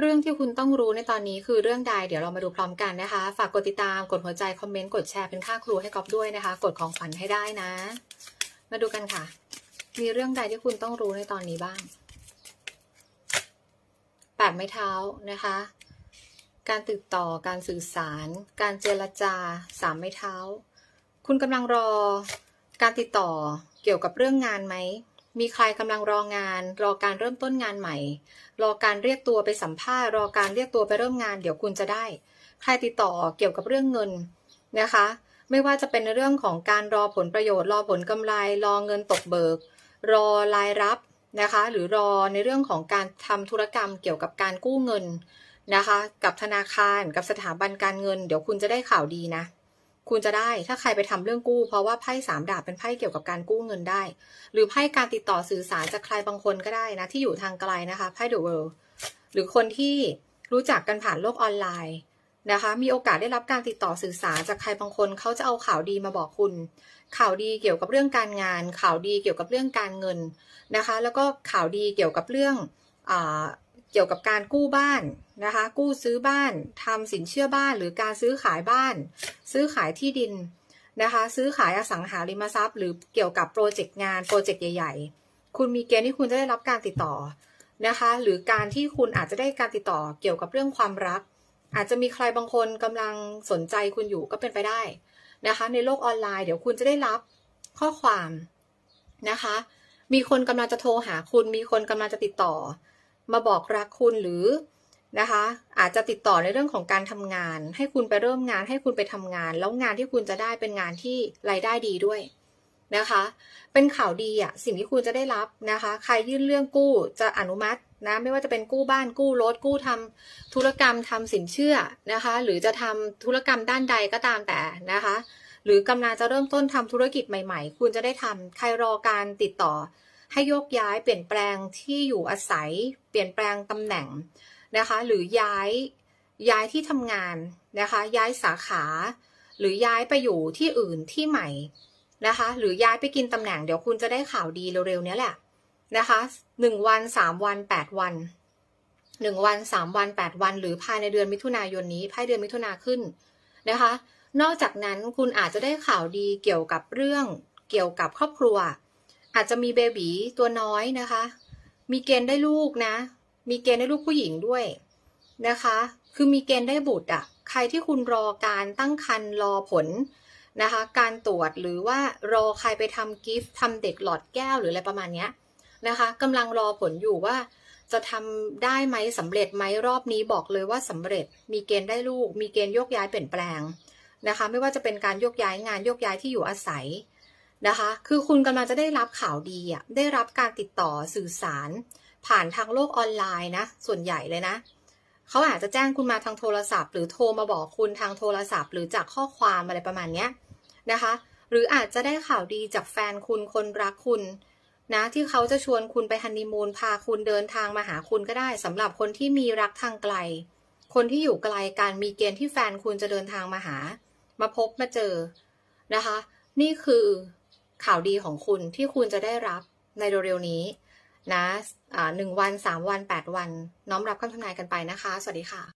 เรื่องที่คุณต้องรู้ในตอนนี้คือเรื่องใด เดี๋ยวเรามาดูพร้อมกันนะคะ ฝากกดติดตาม กดหัวใจ คอมเมนต์ กดแชร์เป็นค่าครูให้กอฟด้วยนะคะ กดของขวัญให้ได้นะ มาดูกันค่ะ มีเรื่องใดที่คุณต้องรู้ในตอนนี้บ้างแปดไม้เท้านะคะ การติดต่อ การสื่อสาร การเจรจาสามไม้เท้า คุณกำลังรอ การติดต่อเกี่ยวกับเรื่องงานไหม มีใครกำลังรองาน รอการเริ่มต้นงานใหม่ รอการเรียกตัวไปสัมภาษณ์ รอการเรียกตัวไปเริ่มงาน เดี๋ยวคุณจะได้ ใครติดต่อเกี่ยวกับเรื่องเงินนะคะ ไม่ว่าจะเป็นเรื่องของการรอผลประโยชน์ รอผลกำไร รอเงินตกเบิก รอรายรับนะคะ หรือรอในเรื่องของการทำธุรกรรมเกี่ยวกับการกู้เงินนะคะ กับธนาคาร กับสถาบันการเงิน เดี๋ยวคุณจะได้ข่าวดีนะ คุณจะได้ถ้าใครไปทำเรื่องกู้ เพราะว่าไพ่สามดาบเป็นไพ่เกี่ยวกับการกู้เงินได้ หรือไพ่การติดต่อสื่อสารจากใครบางคนก็ได้นะ ที่อยู่ทางไกลนะคะไพ่เดอะเวิลด์หรือคนที่รู้จักกันผ่านโลกออนไลน์นะคะ มีโอกาสได้รับการติดต่อสื่อสารจากใครบางคนเขาจะเอาข่าวดีมาบอกคุณ ข่าวดีเกี่ยวกับเรื่องการงาน ข่าวดีเกี่ยวกับเรื่องการเงินนะคะ แล้วก็ข่าวดีเกี่ยวกับเรื่องอ กี่ยวกับการกู้บ้านนะคะ กู้ซื้อบ้านทำสินเชื่อบ้านหรือการซื้อขายบ้าน ซื้อขายที่ดินนะคะ ซื้อขายอสังหาริมทรัพย์ หรือเกี่ยวกับโปรเจกต์งานโปรเจกต์ใหญ่ ๆ คุณมีเกณฑ์ที่คุณจะได้รับการติดต่อนะคะ หรือการที่คุณอาจจะได้การติดต่อเกี่ยวกับเรื่องความรัก อาจจะมีใครบางคนกำลังสนใจคุณอยู่ก็เป็นไปได้นะคะ ในโลกออนไลน์เดี๋ยวคุณจะได้รับข้อความนะคะ มีคนกำลังจะโทรหาคุณ มีคนกำลังจะติดต่อ มาบอกรักคุณหรือนะคะ อาจจะติดต่อในเรื่องของการทำงาน ให้คุณไปเริ่มงานให้คุณไปทำงาน แล้วงานที่คุณจะได้เป็นงานที่รายได้ดีด้วยนะคะ เป็นข่าวดีอะสิ่งที่คุณจะได้รับนะคะ ใครยื่นเรื่องกู้จะอนุมัตินะไม่ว่าจะเป็นกู้บ้านกู้รถกู้ทำธุรกรรมทำสินเชื่อนะคะ หรือจะทำธุรกรรมด้านใดก็ตามแต่นะคะ หรือกำลังจะเริ่มต้นทำธุรกิจใหม่ ๆ คุณจะได้ทำใครรอการติดต่อ ให้โยกย้ายเปลี่ยนแปลงที่อยู่อาศัย เปลี่ยนแปลงตำแหน่งนะคะ หรือย้ายย้ายที่ทำงานนะคะ ย้ายสาขา หรือย้ายไปอยู่ที่อื่นที่ใหม่นะคะ หรือย้ายไปกินตำแหน่งเดี๋ยวคุณจะได้ข่าวดีเร็วๆเนี้ยแหละนะคะหนึ่งวันสามวันแปดวันหนึ่งวันสามวันแปดวัน หรือภายในเดือนมิถุนายนนี้ภายเดือนมิถุนาขึ้นนะคะ นอกจากนั้นคุณอาจจะได้ข่าวดีเกี่ยวกับเรื่องเกี่ยวกับครอบครัว อาจจะมีเบบีตัวน้อยนะคะ มีเกณฑ์ได้ลูกนะ มีเกณฑ์ได้ลูกผู้หญิงด้วยนะคะ คือมีเกณฑ์ได้บุตรอะ ใครที่คุณรอการตั้งครรภ์รอผลนะคะ การตรวจหรือว่ารอใครไปทำกิฟต์ทำเด็กหลอดแก้วหรืออะไรประมาณเนี้ยนะคะกำลังรอผลอยู่ว่าจะทำได้ไหมสำเร็จไหมรอบนี้บอกเลยว่าสำเร็จ มีเกณฑ์ได้ลูก มีเกณฑ์โยกย้ายเปลี่ยนแปลงนะคะ ไม่ว่าจะเป็นการโยกย้ายงานโยกย้ายที่อยู่อาศัย นะคะ คือคุณกำลังจะได้รับข่าวดีอะ ได้รับการติดต่อสื่อสาร ผ่านทางโลกออนไลน์นะ ส่วนใหญ่เลยนะ เขาอาจจะแจ้งคุณมาทางโทรศัพท์ หรือโทรมาบอกคุณทางโทรศัพท์ หรือจากข้อความอะไรประมาณเนี้ยนะคะ หรืออาจจะได้ข่าวดีจากแฟนคุณคนรักคุณนะที่เขาจะชวนคุณไปฮันนีมูนพาคุณเดินทางมาหาคุณก็ได้สำหรับคนที่มีรักทางไกล คนที่อยู่ไกลกันมีเกณฑ์ที่แฟนคุณจะเดินทางมาหา มาพบมาเจอนะคะ นี่คือ ข่าวดีของคุณที่คุณจะได้รับในเร็วๆนี้นะหนึ่งวันสามวันแปดวัน น้อมรับคำทำนายกันไปนะคะ สวัสดีค่ะ